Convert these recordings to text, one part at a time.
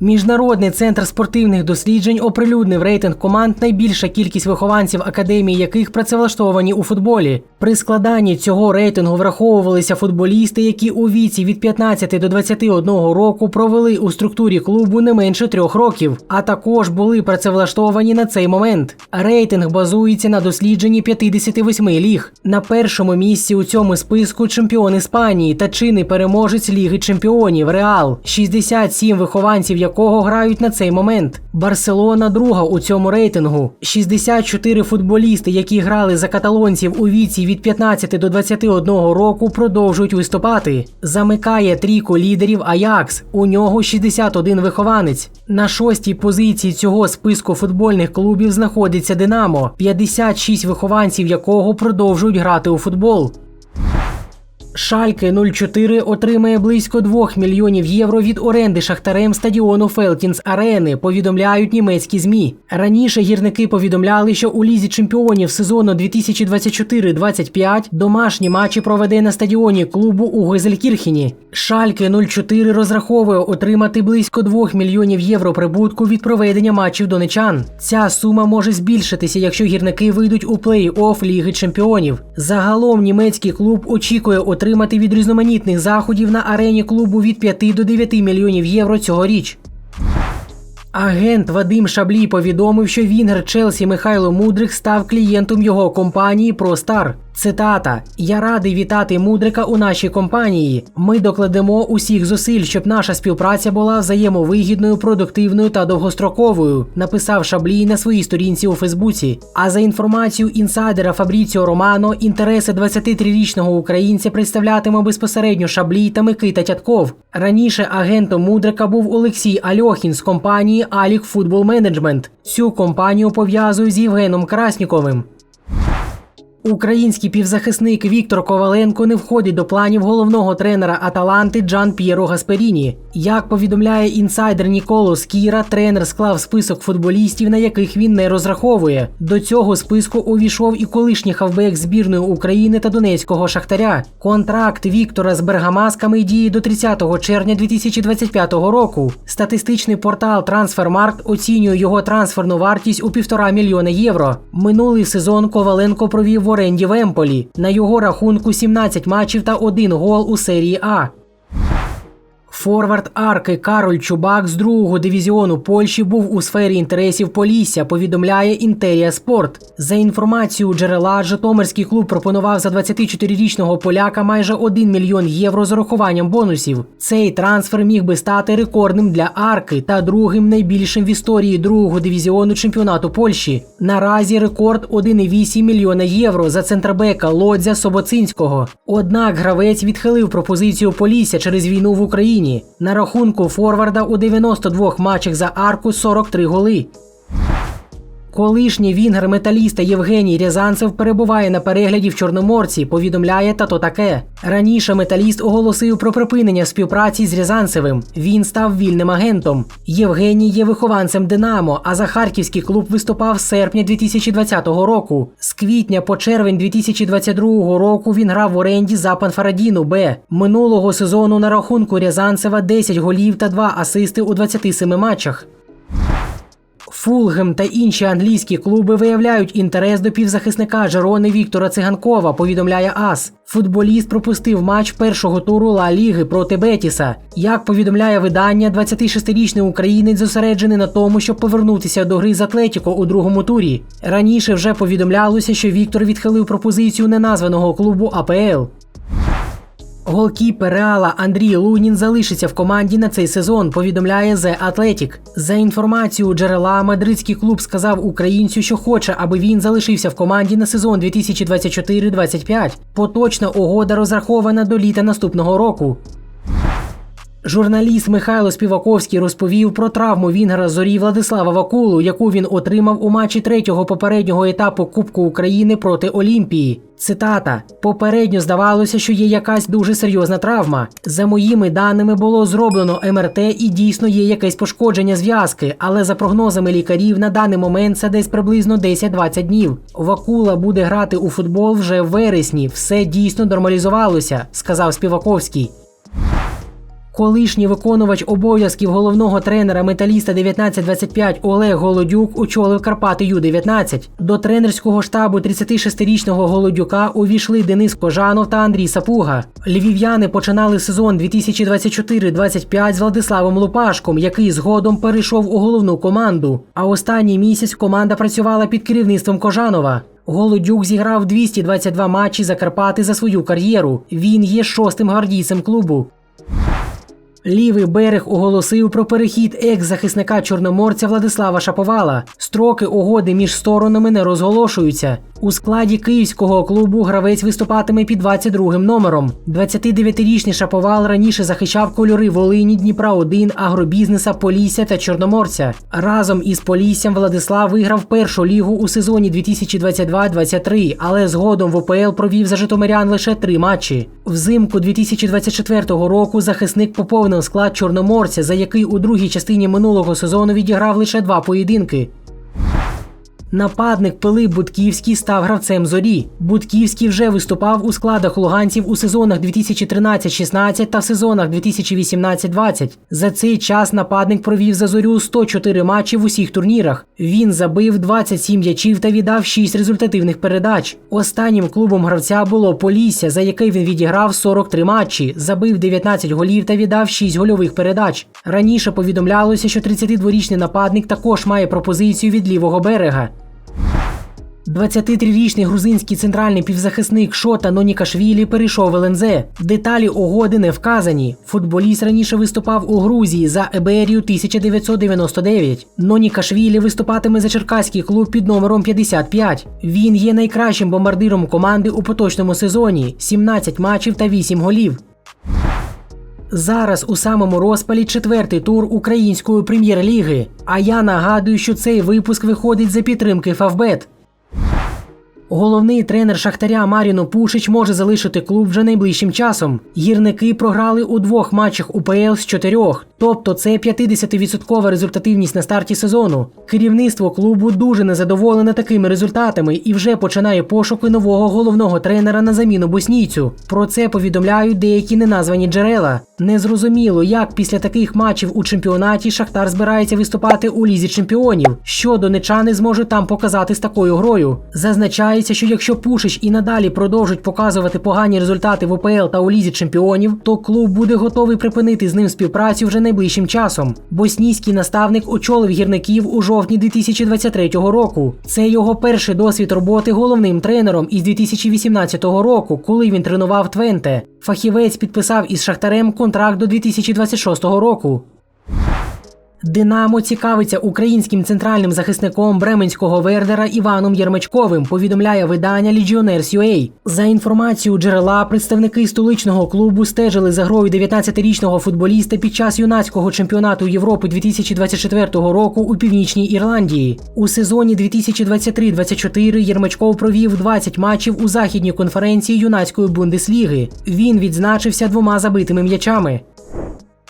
Міжнародний центр спортивних досліджень оприлюднив рейтинг команд, найбільша кількість вихованців академії яких працевлаштовані у футболі. При складанні цього рейтингу враховувалися футболісти, які у віці від 15 до 21 року провели у структурі клубу не менше трьох років, а також були працевлаштовані на цей момент. Рейтинг базується на дослідженні 58 ліг. На першому місці у цьому списку чемпіон Іспанії та чинний переможець Ліги Чемпіонів Реал, 67 вихованців якого грають на цей момент. Барселона друга у цьому рейтингу. 64 футболісти, які грали за каталонців у віці від 15 до 21 року, продовжують виступати. Замикає трійку лідерів Аякс. У нього 61 вихованець. На шостій позиції цього списку футбольних клубів знаходиться Динамо, 56 вихованців якого продовжують грати у футбол. Шальке 04 отримає близько 2 мільйонів євро від оренди шахтарем стадіону Фелтінс Арени. Повідомляють німецькі змі. Раніше гірники повідомляли, що у лізі чемпіонів сезону 2024-25 домашні матчі проведе на стадіоні клубу у Гезелькірхені. Шальке 04 розраховує отримати близько 2 мільйонів євро прибутку від проведення матчів донечан. Ця сума може збільшитися, якщо гірники вийдуть у плей-офф Ліги Чемпіонів. Загалом німецький клуб очікує отримати від різноманітних заходів на арені клубу від 5 до 9 мільйонів євро цьогоріч. Агент Вадим Шаблій повідомив, що Вінгер Челсі Михайло Мудрих став клієнтом його компанії ProStar. Цитата: Я радий вітати Мудрика у нашій компанії. Ми докладемо усіх зусиль, щоб наша співпраця була взаємовигідною, продуктивною та довгостроковою. Написав Шаблій на своїй сторінці у Фейсбуці. А за інформацією інсайдера Фабріціо Романо, інтереси 23-річного українця представлятиме безпосередньо Шаблій та Микита Тятков. Раніше агентом Мудрика був Олексій Альохін з компанії Алік Футбол Менеджмент. Цю компанію пов'язують з Євгеном Красніковим. Український півзахисник Віктор Коваленко не входить до планів головного тренера Аталанти Джан П'єро Гасперіні. Як повідомляє інсайдер Ніколо Скіра, тренер склав список футболістів, на яких він не розраховує. До цього списку увійшов і колишній хавбек збірної України та Донецького шахтаря. Контракт Віктора з Бергамасками діє до 30 червня 2025 року. Статистичний портал Трансфермаркт оцінює його трансферну вартість у півтора мільйона євро. Минулий сезон Коваленко провів в оренді в Емполі. На його рахунку 17 матчів та один гол у серії А. Форвард арки Кароль Чубак з другого дивізіону Польщі був у сфері інтересів Полісся, повідомляє Інтерія Спорт. За інформацією джерела, Житомирський клуб пропонував за 24-річного поляка майже 1 мільйон євро з урахуванням бонусів. Цей трансфер міг би стати рекордним для арки та другим найбільшим в історії другого дивізіону чемпіонату Польщі. Наразі рекорд 1,8 мільйона євро за центрбека Лодзя Собоцинського. Однак гравець відхилив пропозицію Полісся через війну в Україні. На рахунку Форварда у 92 матчах за арку 43 голи. Колишній вінгер металіста Євгеній Рязанцев перебуває на перегляді в Чорноморці, повідомляє тато таке. Раніше металіст оголосив про припинення співпраці з Рязанцевим. Він став вільним агентом. Євгеній є вихованцем Динамо, а за харківський клуб виступав з серпня 2020 року. З квітня по червень 2022 року він грав в оренді за Панфарадіну Б. Минулого сезону на рахунку Рязанцева 10 голів та 2 асисти у 27 матчах. Фулгем та інші англійські клуби виявляють інтерес до півзахисника Жерони Віктора Циганкова, повідомляє АС. Футболіст пропустив матч першого туру Ла Ліги проти Бетіса. Як повідомляє видання, 26-річний українець зосереджений на тому, щоб повернутися до гри з Атлетіко у другому турі. Раніше вже повідомлялося, що Віктор відхилив пропозицію неназваного клубу АПЛ. Голкіпер Реала Андрій Лунін залишиться в команді на цей сезон, повідомляє The Athletic. За інформацією джерела, мадридський клуб сказав українцю, що хоче, аби він залишився в команді на сезон 2024-25. Поточна угода розрахована до літа наступного року. Журналіст Михайло Співаковський розповів про травму Вінгера зорі Владислава Вакулу, яку він отримав у матчі третього попереднього етапу Кубку України проти Олімпії. Цитата: попередньо здавалося, що є якась дуже серйозна травма. За моїми даними було зроблено МРТ і дійсно є якесь пошкодження зв'язки, але за прогнозами лікарів на даний момент це десь приблизно 10-20 днів. Вакула буде грати у футбол вже в вересні. Все дійсно нормалізувалося, сказав Співаковський. Колишній виконувач обов'язків головного тренера металіста 1925 Олег Голодюк очолив Карпати Ю-19. До тренерського штабу 36-річного Голодюка увійшли Денис Кожанов та Андрій Сапуга. Львів'яни починали сезон 2024-25 з Владиславом Лупашком, який згодом перейшов у головну команду. А останній місяць команда працювала під керівництвом Кожанова. Голодюк зіграв 222 матчі за Карпати за свою кар'єру. Він є шостим гвардійцем клубу. Лівий берег оголосив про перехід екс-захисника чорноморця Владислава Шаповала. Строки угоди між сторонами не розголошуються. У складі київського клубу гравець виступатиме під 22-м номером. 29-річний Шаповал раніше захищав кольори Волині, Дніпра 1 агробізнеса, Полісся та Чорноморця. Разом із Поліссям Владислав виграв першу лігу у сезоні 2022-23, але згодом в ОПЛ провів за Житомирян лише три матчі. Взимку 2024 року захисник поповнив склад Чорноморця, за який у другій частині минулого сезону відіграв лише два поєдинки. Нападник Пилип Будківський став гравцем зорі. Будківський вже виступав у складах луганців у сезонах 2013-16 та в сезонах 2018-20. За цей час нападник провів за зорю 104 матчі в усіх турнірах. Він забив 27 м'ячів та віддав 6 результативних передач. Останнім клубом гравця було Полісся, за який він відіграв 43 матчі, забив 19 голів та віддав 6 гольових передач. Раніше повідомлялося, що 32-річний нападник також має пропозицію від лівого берега. 23-річний грузинський центральний півзахисник Шота Нонікашвілі перейшов в ЛНЗ. Деталі угоди не вказані. Футболіст раніше виступав у Грузії за Еберію 1999. Нонікашвілі виступатиме за черкаський клуб під номером 55. Він є найкращим бомбардиром команди у поточному сезоні: 17 матчів та 8 голів. Зараз у самому розпалі четвертий тур української прем'єр-ліги. А я нагадую, що цей випуск виходить за підтримки Фавбет. Головний тренер Шахтаря Маріно Пушич може залишити клуб вже найближчим часом. Гірники програли у двох матчах УПЛ з чотирьох, тобто це 50% результативність на старті сезону. Керівництво клубу дуже незадоволене такими результатами і вже починає пошуки нового головного тренера на заміну боснійцю. Про це повідомляють деякі неназвані джерела. Незрозуміло, як після таких матчів у чемпіонаті Шахтар збирається виступати у лізі чемпіонів. Що донечани зможуть там показати з такою грою. Зазначається, що якщо Пушич і надалі продовжить показувати погані результати в ОПЛ та у лізі чемпіонів, то клуб буде готовий припинити з ним співпрацю вже найближчим часом. Боснійський наставник очолив гірників у жовтні 2023 року. Це його перший досвід роботи головним тренером із 2018 року, коли він тренував Твенте. Фахівець підписав із Шахтарем контракт до 2026 року. Динамо цікавиться українським центральним захисником бременського Вердера Іваном Єрмачковим. Повідомляє видання Legionnaires.ua. За інформацією джерела, представники столичного клубу стежили за грою 19-річного футболіста під час юнацького чемпіонату Європи 2024 року у північній Ірландії. У сезоні 2023-24 Єрмачков провів 20 матчів у західній конференції юнацької бундесліги. Він відзначився двома забитими м'ячами.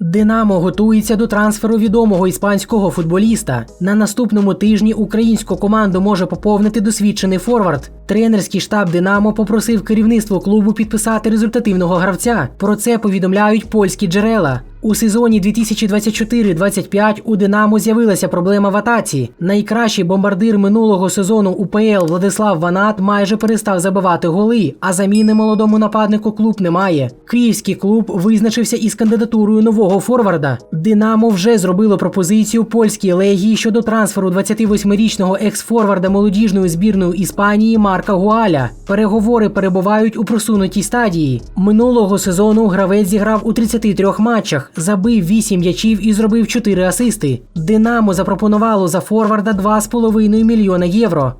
Динамо готується до трансферу відомого іспанського футболіста. На наступному тижні українську команду може поповнити досвідчений форвард. Тренерський штаб Динамо попросив керівництво клубу підписати результативного гравця. Про це повідомляють польські джерела. У сезоні 2024-25 у Динамо з'явилася проблема в атаці. Найкращий бомбардир минулого сезону УПЛ Владислав Ванат майже перестав забивати голи, а заміни молодому нападнику клуб немає. Київський клуб визначився із кандидатурою нового форварда. Динамо вже зробило пропозицію польській легії щодо трансферу 28-річного екс-форварда молодіжної збірної Іспанії Марка Гуаля. Переговори перебувають у просунутій стадії. Минулого сезону гравець зіграв у 33 матчах забив 8 м'ячів і зробив 4 асисти. Динамо запропонувало за форварда 2,5 мільйона євро.